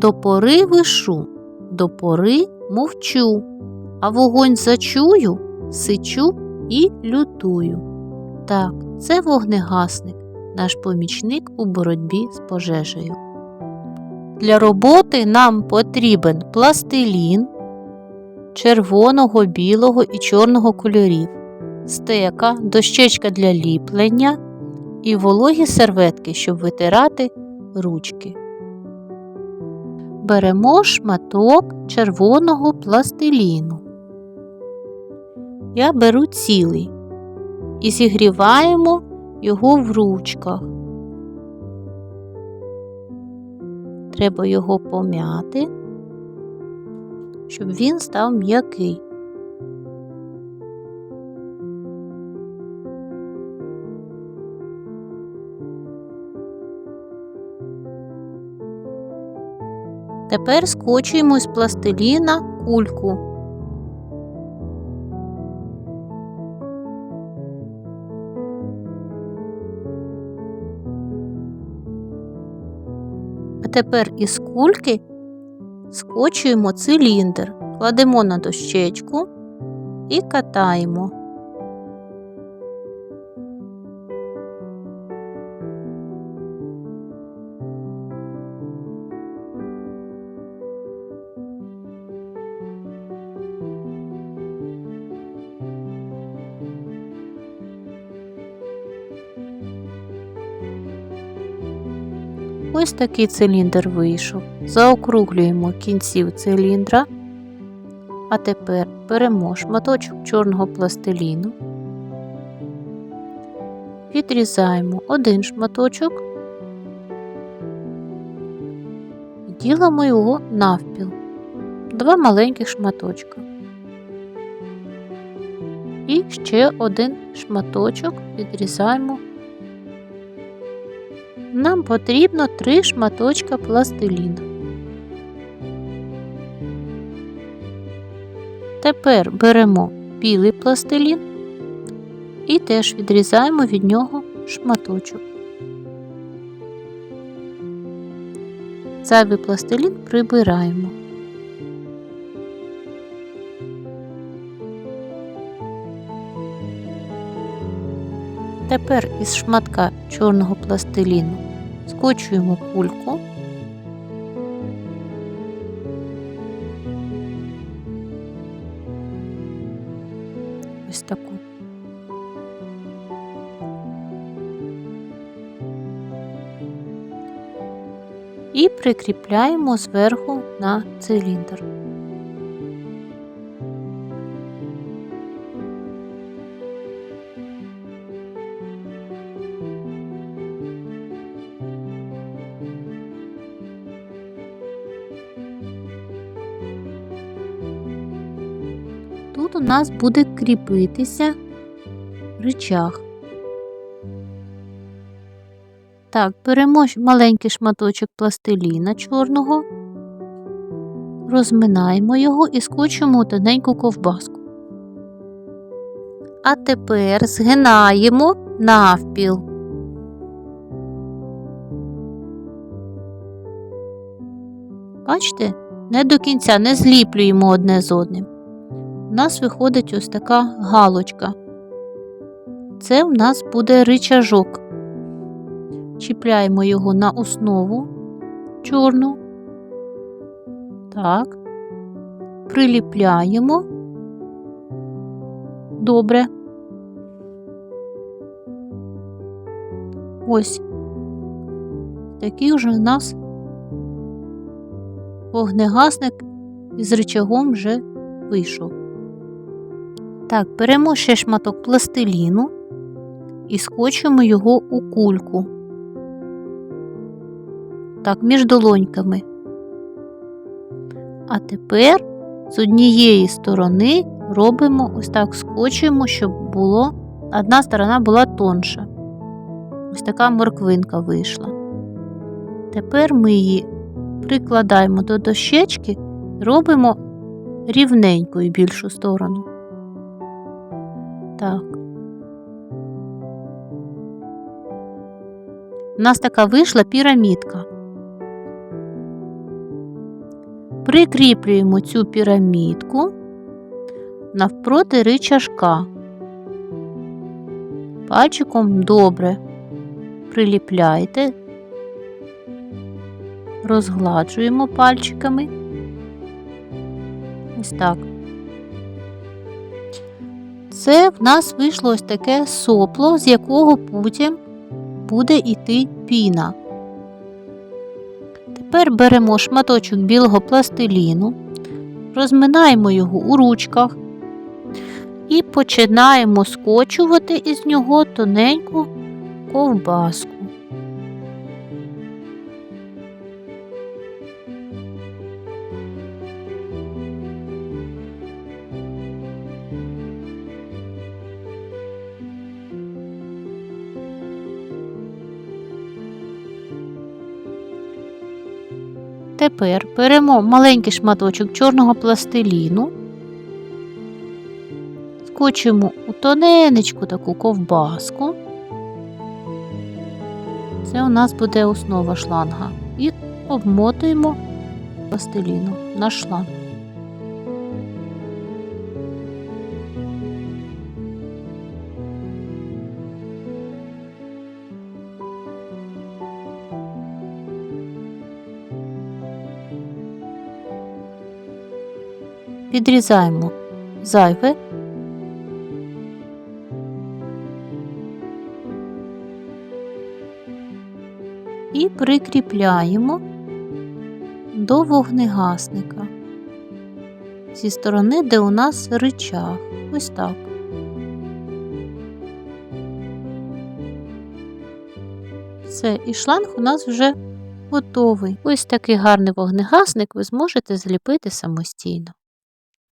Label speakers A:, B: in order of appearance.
A: До пори вишу, до пори мовчу, а вогонь зачую, сичу і лютую. Так, це вогнегасник, наш помічник у боротьбі з пожежею. Для роботи нам потрібен пластилін червоного, білого і чорного кольорів, стека, дощечка для ліплення і вологі серветки, щоб витирати ручки. Беремо шматок червоного пластиліну. Я беру цілий і зігріваємо його в ручках. Треба його пом'яти, щоб він став м'який. Тепер скочуємо з пластиліна кульку. А тепер із кульки скочуємо циліндр, кладемо на дощечку і катаємо. Ось такий циліндр вийшов. Заокруглюємо кінців циліндра. А тепер беремо шматочок чорного пластиліну, відрізаємо один шматочок ділимо його навпіл, два маленьких шматочка. І ще один шматочок відрізаємо нам потрібно три шматочка пластиліну. Тепер беремо білий пластилін і теж відрізаємо від нього шматочок. Зайвий пластилін прибираємо. Тепер із шматка чорного пластиліну скочуємо кульку. Ось таку. І прикріпляємо зверху на циліндр. Тут у нас буде кріпитися рычаг. Так, беремо маленький шматочок пластиліна чорного, розминаємо його і скочимо у тоненьку ковбаску. А тепер згинаємо навпіл. Бачите, не до кінця не зліплюємо одне з одним нас виходить ось така галочка. Це у нас буде ричажок. Чіпляємо його на основу чорну. Так, приліпляємо. Добре. Ось такий вже у нас вогнегасник із рычагом вже вийшов. Так, беремо ще шматок пластиліну і скочимо його у кульку. Так, між долоньками. А тепер з однієї сторони робимо ось так скочуємо, щоб було, одна сторона була тонша. Ось така морквинка вийшла. Тепер ми її прикладаємо до дощечки, робимо рівненькою більшу сторону. Так. У нас така вийшла пірамідка. Прикріплюємо цю пірамідку навпроти ричажка. Пальчиком добре приліпляйте, розгладжуємо пальчиками. Ось так. Це в нас вийшло ось таке сопло, з якого потім буде йти піна. Тепер беремо шматочок білого пластиліну, розминаємо його у ручках і починаємо скочувати із нього тоненьку ковбаску. Тепер беремо маленький шматочок чорного пластиліну, скочимо у тоненечку таку ковбаску. Це у нас буде основа шланга. І обмотуємо пластиліну на шланг. Підрізаємо зайве. І прикріпляємо до вогнегасника зі сторони, де у нас рычаг. Ось так. Все, і шланг у нас вже готовий. Ось такий гарний вогнегасник ви зможете зліпити самостійно.